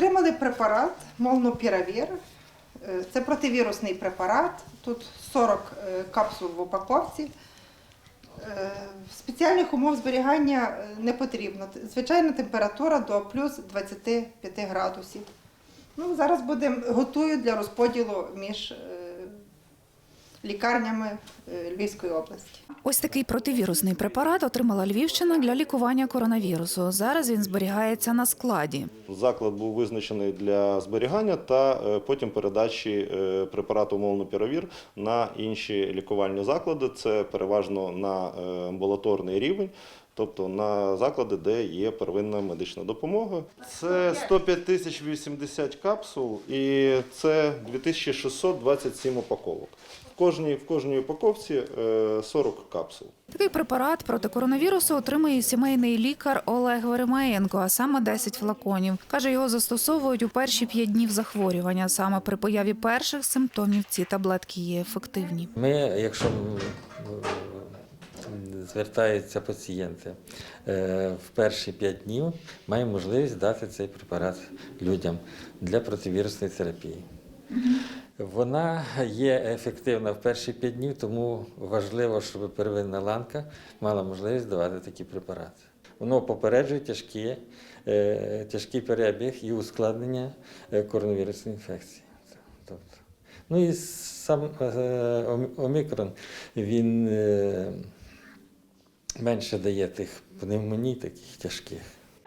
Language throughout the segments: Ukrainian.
Отримали препарат молнопіравір. Е, Це противірусний препарат. Тут 40 е, капсул в упаковці. Е, Спеціальних умов зберігання не потрібно. Звичайна температура до плюс 25 градусів. Ну, зараз будемо готую для розподілу між лікарнями е, Львівської області. Ось такий противірусний препарат отримала Львівщина для лікування коронавірусу. Зараз він зберігається на складі. Заклад був визначений для зберігання та е, потім передачі препарату умовно молнупіравір на інші лікувальні заклади. Це переважно на е, амбулаторний рівень. Тобто на заклади, де є первинна медична допомога. Це 105 тисяч 80 капсул і це 2627 упаковок. В кожній, в кожній упаковці е, 40 капсул. Такий препарат проти коронавірусу отримує сімейний лікар Олег Веремаєнко, а саме 10 флаконів. Каже, його застосовують у перші 5 днів захворювання. Саме при появі перших симптомів ці таблетки є ефективні. Ми, якщо звертаються пацієнти е, в перші 5 днів, маємо можливість дати цей препарат людям для противірусної терапії. Вона є ефективна в перші 5 днів, тому важливо, щоб первинна ланка мала можливість давати такі препарати. Воно попереджує тяжкі, е, тяжкий перебіг і ускладнення е, коронавірусної інфекції. Тобто, ну і сам ом- омікрон він менше дає тих пневмоній, таких тяжких.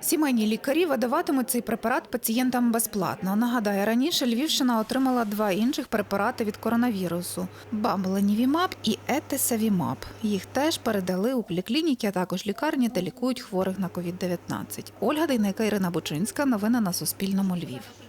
Сімейні лікарі видаватимуть цей препарат пацієнтам безплатно. Нагадаю, раніше Львівщина отримала два інших препарати від коронавірусу: Бамбленівімаб і Етесавімаб. Їх теж передали у поліклініки, а також лікарні, де лікують хворих на COVID-19. Ольга Дейнека, Ірина Бучинська. Новини на Суспільному. Львів.